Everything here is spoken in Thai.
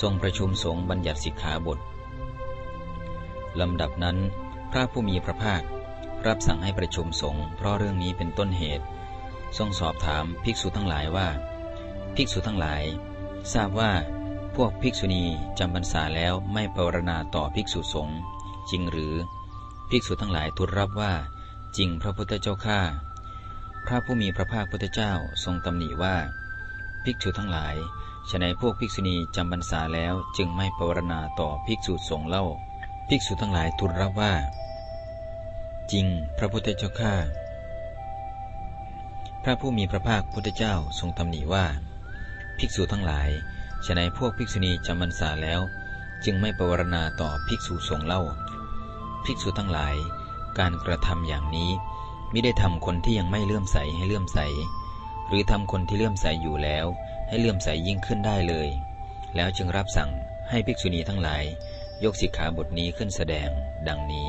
ทรงประชุมสงฆ์บัญญัติสิกขาบทลำดับนั้น พระผู้มีพระภาครับสั่งให้ประชุมสงฆ์เพราะเรื่องนี้เป็นต้นเหตุ ทรงสอบถามภิกษุทั้งหลายว่า ภิกษุทั้งหลาย ทราบว่าพวกภิกษุณีจำพรรษาแล้วไม่ปรณาต่อภิกษุสงฆ์จริงหรือ ภิกษุทั้งหลายทูลรับว่า จริงพระพุทธเจ้าข้าพระผู้มีพระภาคพุทธเจ้าทรงตำหนิว่า ภิกษุทั้งหลาย ฉะนัยพวกภิกษุณีจำพรรษาแล้วจึงไม่ปรณาต่อภิกษุสงฆ์เล่า ภิกษุทั้งหลายทูลรับว่า จริงพระพุทธเจ้าข้าพระผู้มีพระภาคพุทธเจ้าทรงตำหนิว่า ภิกษุทั้งหลายฉะนัยพวกภิกษุณีจำพรรษาแล้ว จึงไม่ปรณนาต่อภิกษุสงฆ์เล่า ภิกษุทั้งหลาย การกระทำอย่างนี้ไม่ได้ทำคนที่ยังไม่เลื่อมใสให้เลื่อมใส หรือทำคนที่เลื่อมใสอยู่แล้ว ให้เลื่อมใสยิ่งขึ้นได้เลย แล้วจึงรับสั่งให้ภิกษุณีทั้งหลาย ยกสิกขาบทนี้ขึ้นแสดง ดังนี้